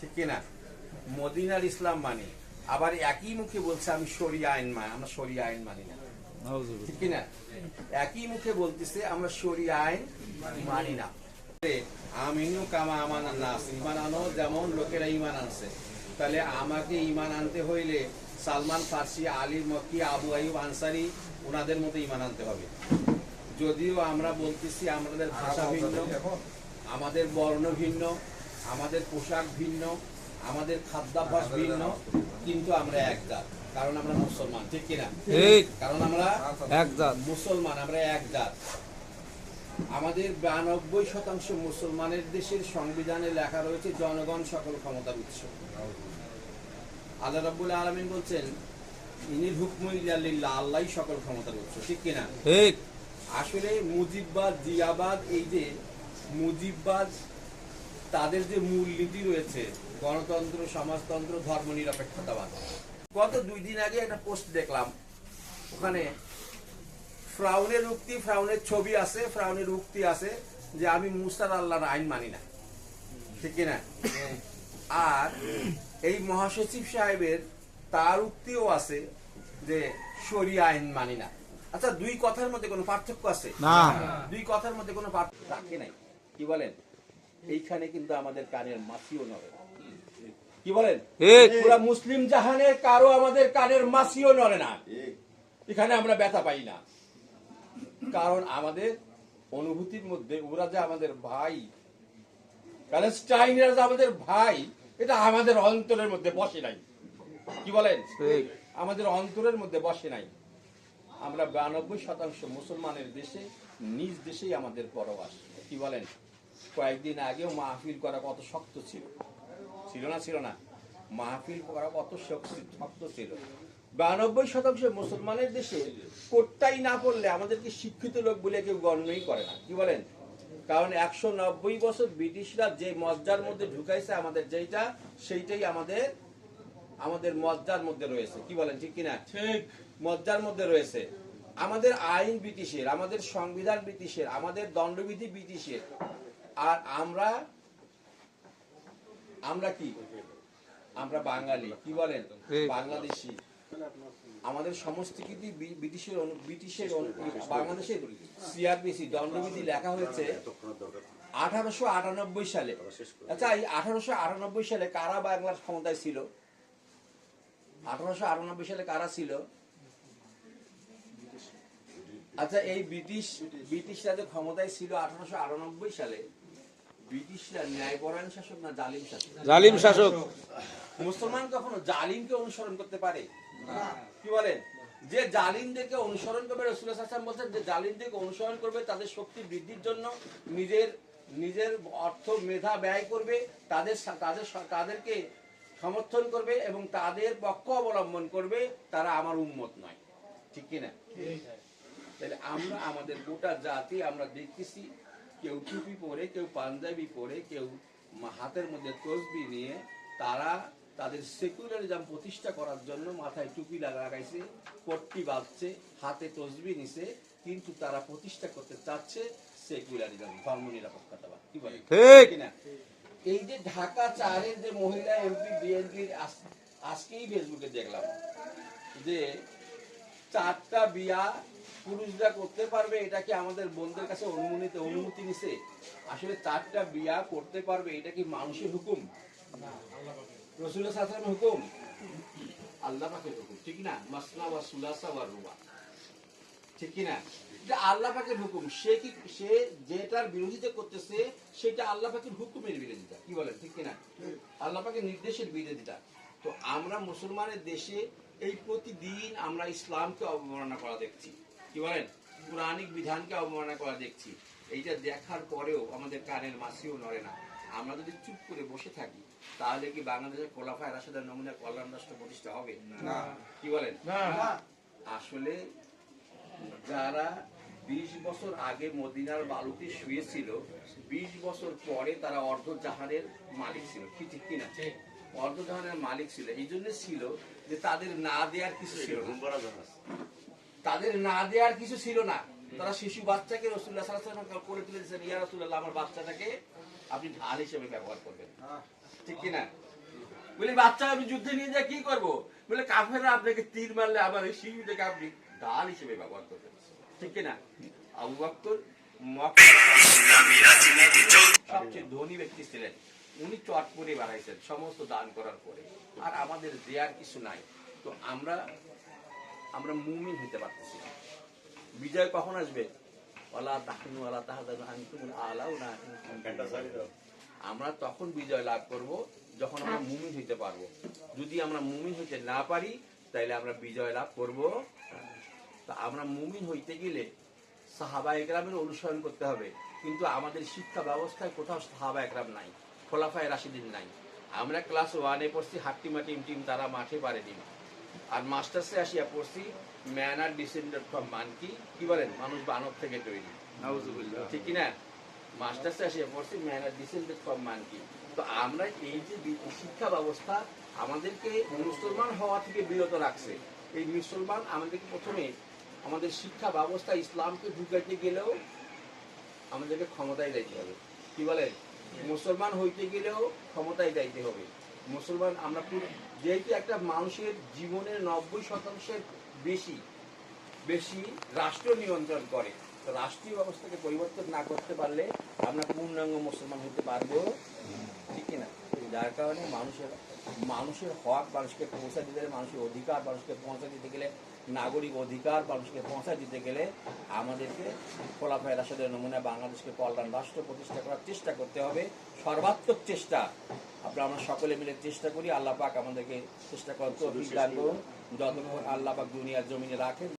ঠিক কিনা? মদিনার ইসলাম মানি। আবার একই মুখে বলছে আমি শরিয়া আইন মানি আমরা শরিয়া আইন মানি না। ঠিক কিনা? একই মুখে বলতেছে আমরা শরিয়া আইন মানি না। আমিনু কামা আমান নাস ইমান আনো যেমন লোকেরা ইমান আনছে। তাহলে আমাকে ইমান আনতে হইলে সালমান ফার্সি আলী মক্কি আবু আইব আনসারি ওনাদের মতো ইমান আনতে হবে। যদিও আমরা বলতেছি আমাদের ভাষা ভিন্ন আমাদের বর্ণ ভিন্ন আমাদের পোশাক ভিন্ন আমাদের খাদ্যাভ্যাস ভিন্ন কিন্তু আমরা এক জাত। কারণ আমরা মুসলমান ঠিক কিনা? কারণ আমরা এক জাত। মুসলমান আমরা এক জাত। আমাদের বিরানব্বই শতাংশ মুসলমানের দেশের সংবিধানে লেখা রয়েছে জনগণ সকল ক্ষমতার উৎস। আল্লাহ রাব্বুল আলামিন বলছেন ইনির হুকমু ইল্লাল্লাহ আল্লাহ সকল ক্ষমতার উৎস। ঠিক কিনা? ঠিক। আসলে মুজিববাদ জিয়াবাদ এই যে মুজিববাদ তাদের যে মূলনীতি রয়েছে গণতন্ত্র সমাজতন্ত্র ধর্ম নিরপেক্ষতাবাদ গত দুই দিন আগে একটা পোস্ট দেখলাম। ওখানে ফ্রাউনের উক্তি ফ্রাউনের ছবি আছে ফ্রাউনের উক্তি আছে যে আমি মুস্তার আল্লাহর আইন মানি না। ঠিক কিনা? আর এই মহাসচিব সাহেবের তার উক্তিও আছে যে শরিয়া আইন মানি না। আচ্ছা দুই কথার মধ্যে কোনো পার্থক্য আছে? না। দুই কথার মধ্যে কোনো পার্থক্য রাখে নাই। কি বলেন? এইখানে কিন্তু আমাদের কানের নড়ে। কি বলেন? পুরা মুসলিম জাহানের কারও আমাদের কানের নড়ে না। এখানে আমরা ব্যথা পাই না। কারণ আমাদের অনুভূতির মধ্যে ওরা যে আমাদের ভাই প্যালেস্টাইনরা যে আমাদের ভাই এটা আমাদের অন্তরের মধ্যে বসে নাই। কি বলেন? আমাদের অন্তরের মধ্যে বসে নাই। আমরা বিরানব্বই শতাংশ মুসলমানের দেশে নিজ দেশেই আমাদের পরবাস। কি বলেন? কয়েকদিন আগেও মাহফিল করা কত শক্ত ছিল। ছিল না ছিল না। মাহফিল করা কত শক্ত ছিল। বিরানব্বই শতাংশ মুসলমানের দেশে কোটটাই না পড়লে আমাদেরকে শিক্ষিত লোক বলে কেউ গণ্যই করে না। কি বলেন? কারণ একশো নব্বই বছর ব্রিটিশরা যে মজ্জার মধ্যে ঢুকাইছে আমাদের যেইটা সেইটাই আমাদের আমাদের মজ্জার মধ্যে রয়েছে। কি বলেন ঠিক কিনা? ঠিক। মজ্জার মধ্যে রয়েছে। আমাদের আইন ব্রিটিশের আমাদের সংবিধান ব্রিটিশের আমাদের দণ্ডবিধি ব্রিটিশের আর আমরা আমরা কি? আমরা বাঙালি কি বলেন? বাংলাদেশি। আমাদের সমস্ত কিছু ব্রিটিশের ব্রিটিশের বাংলাদেশের সিআরপিসি দণ্ডবিধি লেখা হয়েছে আঠারোশো আটানব্বই সালে। আচ্ছা এই আঠারোশো আটানব্বই সালে কারা বাংলার ক্ষমতায় ছিল? আঠারোশো আটানব্বই সালে কারা ছিল? আচ্ছা এই ব্রিটিশ ব্রিটিশরা যে ক্ষমতায় ছিল আঠারোশো আটানব্বই সালে ব্রিটিশরা ন্যায়পরায়ণ শাসক না জালিম শাসক? জালিম শাসক। মুসলমান কখনো জালিমকে অনুসরণ করতে পারে? কি বলেন? যে জালিমদেরকে অনুসরণ করবে রসুল হাসান বলছেন যে জালিমদেরকে অনুসরণ করবে তাদের শক্তি বৃদ্ধির জন্য নিজের নিজের অর্থ মেধা ব্যয় করবে তাদের তাদের তাদেরকে সমর্থন করবে এবং তাদের পক্ষ অবলম্বন করবে তারা আমার উন্মত নয়। ঠিক কিনা? তাহলে আমরা আমাদের গোটা জাতি আমরা দেখতেছি কেউ টুপি পরে কেউ পাঞ্জাবি পরে কেউ হাতের মধ্যে তসবি নিয়ে তারা তাদের সেকুলারিজম প্রতিষ্ঠা করার জন্য মাথায় টুপি লাগাইছে পট্টি বাঁধছে হাতে তসবি নিছে কিন্তু তারা প্রতিষ্ঠা করতে চাচ্ছে সেকুলারিজম ধর্ম নিরাপত্তাবাদ কি বলে ঠিক। কিনা? এই যে ঢাকা চারের যে মহিলা এমপি বিএনপির আজকেই ফেসবুকে দেখলাম যে চারটা বিয়া পুরুষরা করতে পারবে, এটা কি আমাদের বোনদের কাছে অনুমতি অনুমতি নিছে? আসলে চারটা বিয়া করতে পারবে, এটা কি মানুষের হুকুম? হুকুম। আল্লাহ হুকুম, ঠিক না? মাসলা ওয়া সুলাসা ওয়া রুবা ঠিক কি না এটা আল্লাহ হুকুম। সে কি, সে যেটার বিরোধিতা করতেছে, সেটা আল্লাহ পাকের হুকুমের বিরোধিতা। কি বলেন, ঠিক কি না আল্লাহ পাকের নির্দেশের বিরোধিতা। তো আমরা মুসলমানের দেশে এই প্রতিদিন আমরা ইসলামকে অবমাননা করা দেখছি। কি বলেন? পুরাণিক বিধানকে অবমাননা করা দেখছি। এইটা দেখার পরেও আমাদের কানের মাসিও নড়ে না। আমরা যদি চুপ করে বসে থাকি তাহলে কি বাংলাদেশের খোলাফায় রাশেদার নমুনা কল্যাণ রাষ্ট্র প্রতিষ্ঠা হবে? না। কি বলেন? আসলে যারা বিশ বছর আগে মদিনার বালুতে শুয়েছিল বিশ বছর পরে তারা অর্ধ জাহানের মালিক ছিল। কি ঠিক কিনা অর্ধ জাহানের মালিক ছিল। এই জন্য ছিল যে তাদের না দেওয়ার কিছু ছিল তাদের না দেওয়ার কিছু ছিল না। তারা শিশু বাচ্চাকে রসুল্লাহ সাল্লাহ করে তুলে দিয়েছেন ইয়া রসুল্লাহ আমার বাচ্চাটাকে আপনি ঢাল হিসেবে ব্যবহার করবেন। ঠিক কিনা? বলি, বাচ্চা, আমি যুদ্ধে নিয়ে যা কি করব? বলে, কাফেররা আপনাকে তীর মারলে আমার এই শিশুটাকে আপনি ঢাল হিসেবে ব্যবহার করবেন। ঠিক কিনা? আবু বক্কর সবচেয়ে ধনী ব্যক্তি ছিলেন। উনি চট করে বাড়াইছেন সমস্ত দান করার পরে। আর আমাদের দেয়ার কিছু নাই। তো আমরা আমরা মুমিন হইতে পারতেছি বিজয় কখন আসবে? ওয়ালা তাহনু ওয়ালা তাহজানু আনতুমুল আলাউনা ইন আমরা তখন বিজয় লাভ করব যখন আমরা মুমিন হইতে পারব। যদি আমরা মুমিন হইতে না পারি তাহলে আমরা বিজয় লাভ করব। তা আমরা মুমিন হইতে গেলে সাহাবা একরামের অনুসরণ করতে হবে। কিন্তু আমাদের শিক্ষা ব্যবস্থায় কোথাও সাহাবা একরাম নাই খোলাফায় রাশিদিন নাই। আমরা ক্লাস ওয়ানে পড়ছি হাট্টিমা টিম টিম তারা মাঠে পারেনি আর মাস্টার্সে আসিয়া পড়ছি man are descended from monkey কি বলেন? মানুষ বানর থেকে তৈরি। ঠিক কি না মাস্টার্সে আসিয়া পড়ছি man are descended from monkey তো আমরা এই যে শিক্ষা ব্যবস্থা আমাদেরকে মুসলমান হওয়া থেকে বিরত রাখছে। এই মুসলমান আমাদেরকে প্রথমে আমাদের শিক্ষা ব্যবস্থা ইসলামকে ঢুকাইতে গেলেও আমাদেরকে ক্ষমতায় দিতে হবে। কি বলেন? মুসলমান হইতে গেলেও ক্ষমতায় দিতে হবে। মুসলমান, আমরা যেহেতু একটা মানুষের জীবনের নব্বই শতাংশের বেশি বেশি রাষ্ট্র নিয়ন্ত্রণ করে, তো রাষ্ট্রীয় ব্যবস্থাকে পরিবর্তন না করতে পারলে আমরা পূর্ণাঙ্গ মুসলমান হতে পারব। ঠিক কিনা? যার কারণে মানুষের মানুষের হক মানুষকে পৌঁছা দিতে মানুষের অধিকার মানুষকে পৌঁছা দিতে গেলে নাগরিক অধিকার, মানুষকে পৌঁছায় দিতে গেলে আমাদেরকে খোলাফায় রাশেদের নমুনা বাংলাদেশকে কল্যাণ রাষ্ট্র প্রতিষ্ঠা করার চেষ্টা করতে হবে। সর্বাত্মক চেষ্টা। আপনারা আমরা সকলে মিলে চেষ্টা করি, আল্লাহ পাক আমাদেরকে চেষ্টা করার তৌফিক করুন। যতক্ষণ আল্লাহ পাক দুনিয়ার জমিনে রাখেন